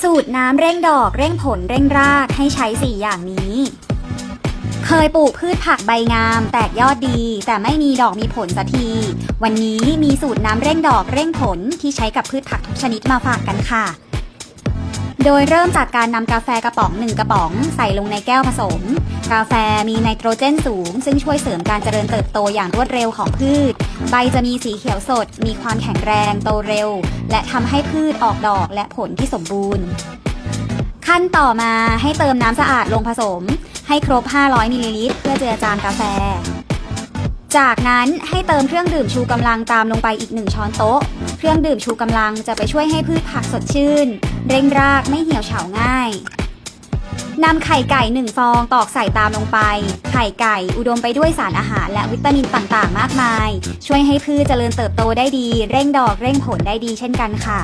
สูตรน้ำเร่งดอกเร่งผลเร่งรากให้ใช้ 4 อย่างนี้ เคยปลูกพืชผักใบงาม แตกยอดดี แต่ไม่มีดอกมีผลสักที วันนี้มีสูตรน้ำเร่งดอกเร่งผลที่ใช้กับพืชผักทุกชนิดมาฝากกันค่ะ โดยเริ่มจากการนำกาแฟกระป๋องหนึ่งกระป๋อง ใส่ลงในแก้วผสม กาแฟมีไนโตรเจนสูง ซึ่งช่วยเสริมการเจริญเติบโตอย่างรวดเร็วของพืช ใบจะมีสีเขียวสด มีความแข็งแรงโตเร็ว และทำให้พืชออกดอกและผลที่สมบูรณ์ ขั้นต่อมาให้เติมน้ำสะอาดลงผสม ให้ครบ 500มิลลิลิตรเพื่อเจือจางกาแฟ จากนั้นให้เติมเครื่องดื่มชูกำลังตามลงไปอีก 1 ช้อนโต๊ะ เครื่องดื่มชูกำลังจะไปช่วยให้พืชผักสดชื่น เร่งรากไม่เหี่ยวเฉาง่ายนำไข่ไก่1ฟองตอกใส่ตามลงไป ไข่ไก่อุดมไปด้วยสารอาหารและวิตามินต่างๆ มากมาย ช่วยให้พืชเจริญเติบโตได้ดี เร่งดอกเร่งผลได้ดีเช่นกันค่ะ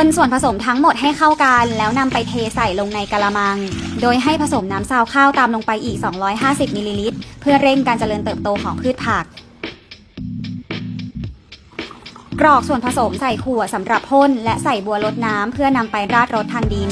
คนส่วนผสมทั้งหมดให้เข้ากัน แล้วนำไปเทใส่ลงในกะละมัง โดยให้ผสมน้ำซาวข้าวตามลงไปอีก 250มิลลิลิตรเพื่อเร่งการเจริญเติบโตของพืชผัก กรอกส่วนผสมใส่ขวดสำหรับพ่นและใส่บัวลดน้ำเพื่อนำไปราดรดทางดิน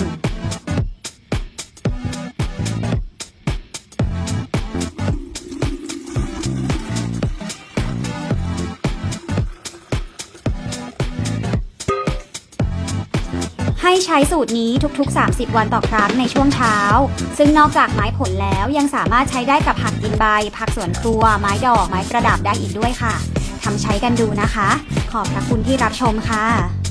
ให้ใช้สูตรนี้ทุกๆ 30 วันต่อครั้งในช่วงเช้า ซึ่งนอกจากไม้ผลแล้วยังสามารถใช้ได้กับผักกินใบ ผักสวนครัว ไม้ดอก ไม้ประดับได้อีกด้วยค่ะทำใช้กันดูนะคะ ขอบพระคุณที่รับชมค่ะ